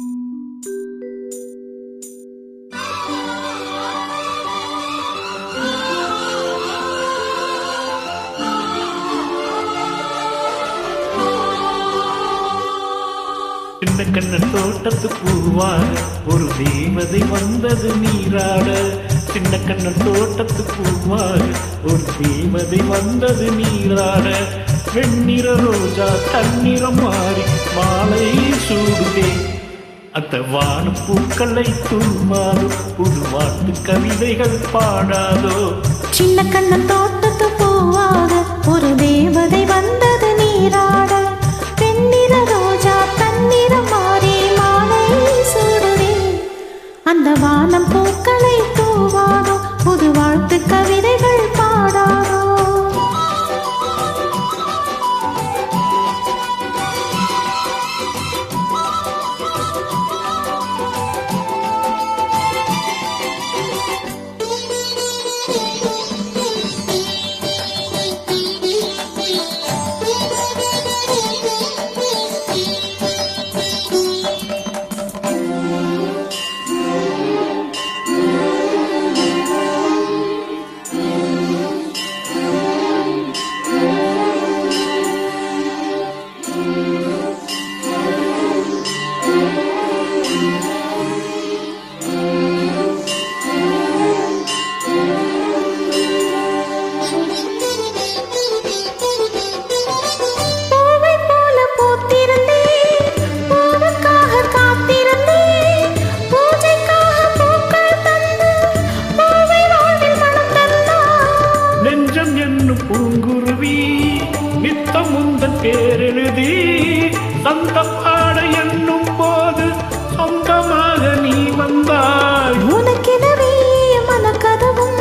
சின்ன கண்ண தோட்டத்து பூவார் ஒரு தேவதை வந்தது நீராட. சின்ன கண்ண தோட்டத்து பூவார் ஒரு தேவதை வந்தது நீராட. வெண்ணிற ரோஜா தன்னிறம் மாறி மாலை சூடுதே. அந்த வான பூக்களை தூமாதோ புது வாட்டு கவிதைகள் பாடாதோ? சின்ன கண்ணன் தோட்டத்து போவாத ஒரு தேவதை வந்தது நீராட. பெண்ணிற ரோஜா தன்னிறம் மாறி மாலை சூடுவே. அந்த வானம் பூக்களை தூவாதோ புது வாழ்த்து கவிதை சந்த பாட என்னும் போது சொந்தமாக நீ வந்தாய். உனக்கெனவே மனக்கதவும்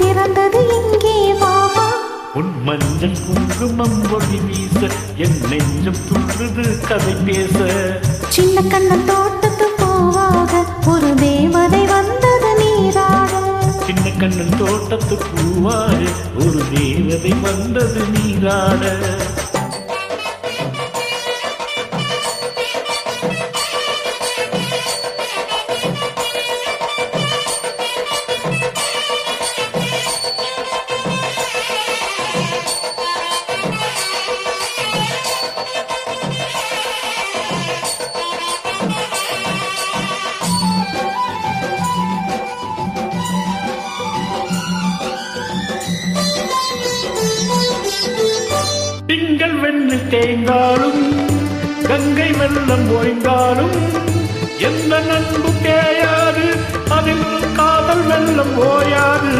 திறந்தது இங்கே வாவா உன் மஞ்சள் குங்குமம் ஒளி வீச என் நெஞ்சம் துள்ளுது கதை பேச. சின்ன கண்ணன் தோட்டத்து பூவாக ஒரு தேவதை வந்தது நீராட சின்ன கண்ணன் தோட்டத்து பூவாறு ஒரு தேவதை வந்தது நீராட திங்கள் வெண்ணில் தேய்ந்தாலும் கங்கை வெள்ளம் ஓய்ந்தாலும் எந்த நண்பு தேயாது அதில் காதல் வெள்ளம் ஓயாது.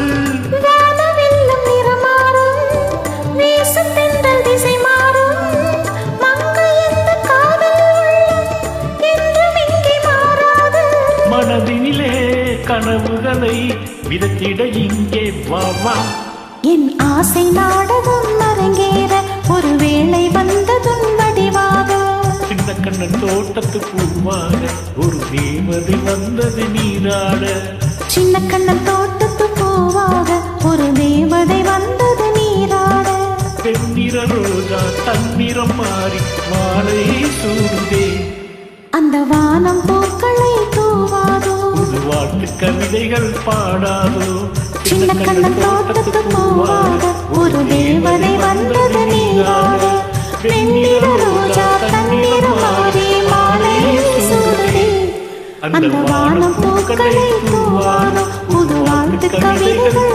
மனதினிலே கனவுகளை விதத்திட இங்கே வா என் ஆசை நாடகம் அரங்கேற வந்தது நீராட. சின்ன கண்ணன் தோட்டத்து பூவாக ஒரு தேவதை வந்தது நீராட. பெண்ணிற ரோஜா தன்னிறம் மாறி மாலை சூடுதே. அந்த வானம் பூக்களை தூவாதோ? புது வாழ்த்து கவிதைகள் பாடாதோ? சின்ன கண்ணன் தோட்டத்து பூவாக ஒரு தேவதை வந்தது நீராட. அந்த வானம் பூக்களை தூவாதோ புது வாழ்த்து கவிதைகள்